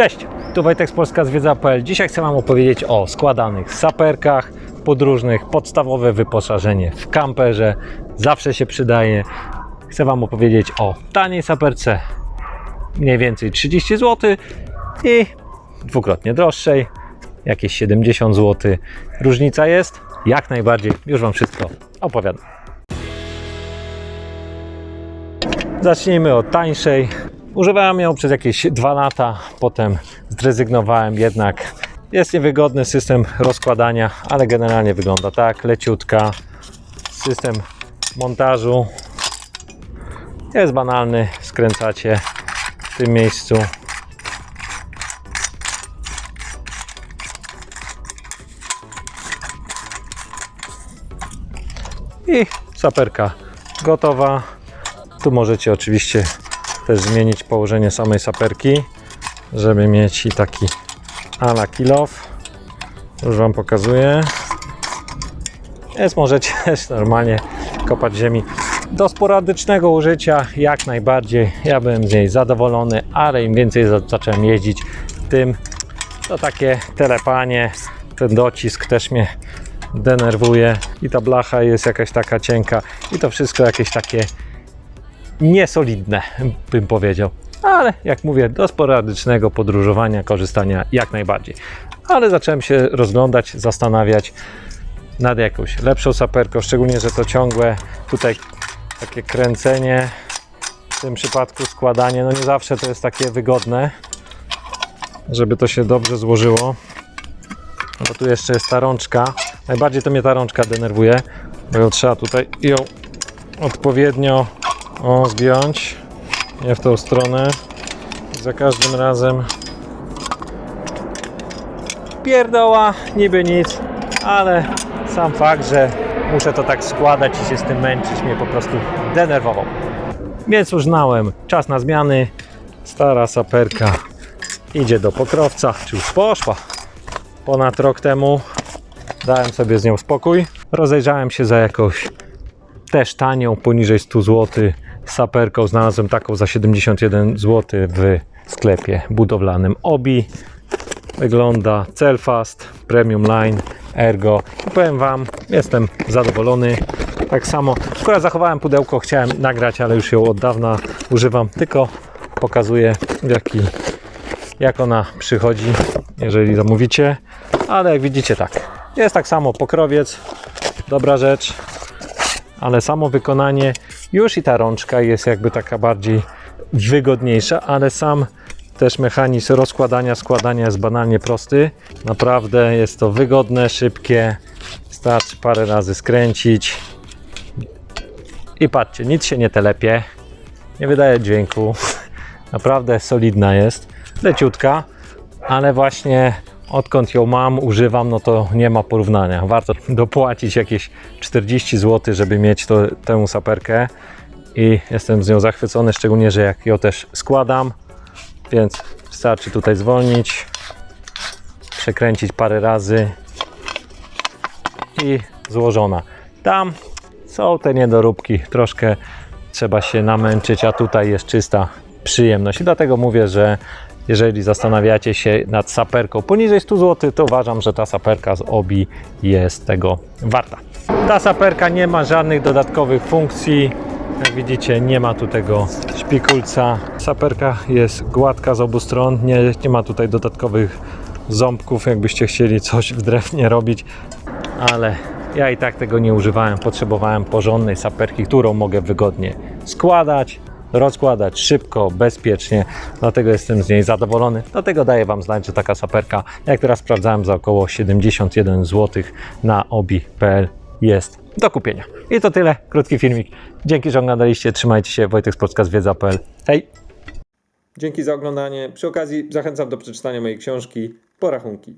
Cześć, tu Wojtek z Polska Zwiedza.pl. Dzisiaj chcę Wam opowiedzieć o składanych saperkach podróżnych, podstawowe wyposażenie w kamperze, zawsze się przydaje. Chcę Wam opowiedzieć o taniej saperce, mniej więcej 30 zł i dwukrotnie droższej, jakieś 70 zł. Różnica jest? Jak najbardziej, już Wam wszystko opowiadam. Zacznijmy od tańszej. Używałem ją przez jakieś dwa lata, potem zrezygnowałem jednak. Jest niewygodny system rozkładania, ale generalnie wygląda tak, leciutka. System montażu jest banalny, skręcacie w tym miejscu. I saperka gotowa. Tu możecie oczywiście też zmienić położenie samej saperki, żeby mieć i taki ala kilof. Już Wam pokazuję. Jest możecie też normalnie kopać ziemi. Do sporadycznego użycia jak najbardziej. Ja byłem z niej zadowolony, ale im więcej za- zacząłem jeździć, tym to takie telepanie, ten docisk też mnie denerwuje i ta blacha jest jakaś taka cienka i to wszystko jakieś takie niesolidne, bym powiedział. Ale jak mówię, do sporadycznego podróżowania, korzystania jak najbardziej. Ale zacząłem się rozglądać, zastanawiać nad jakąś lepszą saperką, szczególnie, że to ciągłe tutaj takie kręcenie, w tym przypadku składanie, no nie zawsze to jest takie wygodne, żeby to się dobrze złożyło. No bo tu jeszcze jest ta rączka. Najbardziej to mnie ta rączka denerwuje, bo ją trzeba tutaj ją odpowiednio o, zgiąć. Nie w tą stronę. Za każdym razem pierdoła, niby nic, ale sam fakt, że muszę to tak składać i się z tym męczyć mnie po prostu denerwował. Więc uznałem, czas na zmiany. Stara saperka idzie do pokrowca, czy już poszła. Ponad rok temu dałem sobie z nią spokój. Rozejrzałem się za jakąś też tanią, poniżej 100 zł saperką. Znalazłem taką za 71 zł w sklepie budowlanym Obi. Wygląda Celfast Premium Line Ergo. I powiem Wam, jestem zadowolony. Tak samo, akurat zachowałem pudełko, chciałem nagrać, ale już ją od dawna używam, tylko pokazuję w jaki, jak ona przychodzi, jeżeli zamówicie. Ale jak widzicie tak, jest tak samo pokrowiec, dobra rzecz, ale samo wykonanie już i ta rączka jest jakby taka bardziej wygodniejsza, ale sam też mechanizm rozkładania, składania jest banalnie prosty. Naprawdę jest to wygodne, szybkie. Starczy parę razy skręcić. I patrzcie, nic się nie telepie, nie wydaje dźwięku. Naprawdę solidna jest, leciutka, ale właśnie odkąd ją mam, używam, no to nie ma porównania. Warto dopłacić jakieś 40 zł, żeby mieć to, tę saperkę i jestem z nią zachwycony, szczególnie, że jak ją też składam, więc wystarczy tutaj zwolnić, przekręcić parę razy i złożona. Tam są te niedoróbki, troszkę trzeba się namęczyć, a tutaj jest czysta przyjemność. I dlatego mówię, że jeżeli zastanawiacie się nad saperką poniżej 100 zł, to uważam, że ta saperka z Obi jest tego warta. Ta saperka nie ma żadnych dodatkowych funkcji. Jak widzicie, nie ma tu tego szpikulca. Saperka jest gładka z obu stron, nie, nie ma tutaj dodatkowych ząbków, jakbyście chcieli coś w drewnie robić, ale ja i tak tego nie używałem. Potrzebowałem porządnej saperki, którą mogę wygodnie składać, rozkładać szybko, bezpiecznie. Dlatego jestem z niej zadowolony. Dlatego daję Wam znać, że taka saperka, jak teraz sprawdzałem, za około 71 zł na obi.pl jest do kupienia. I to tyle. Krótki filmik. Dzięki, że oglądaliście. Trzymajcie się. Wojtek z Polska Zwiedza.pl. Hej! Dzięki za oglądanie. Przy okazji zachęcam do przeczytania mojej książki Porachunki.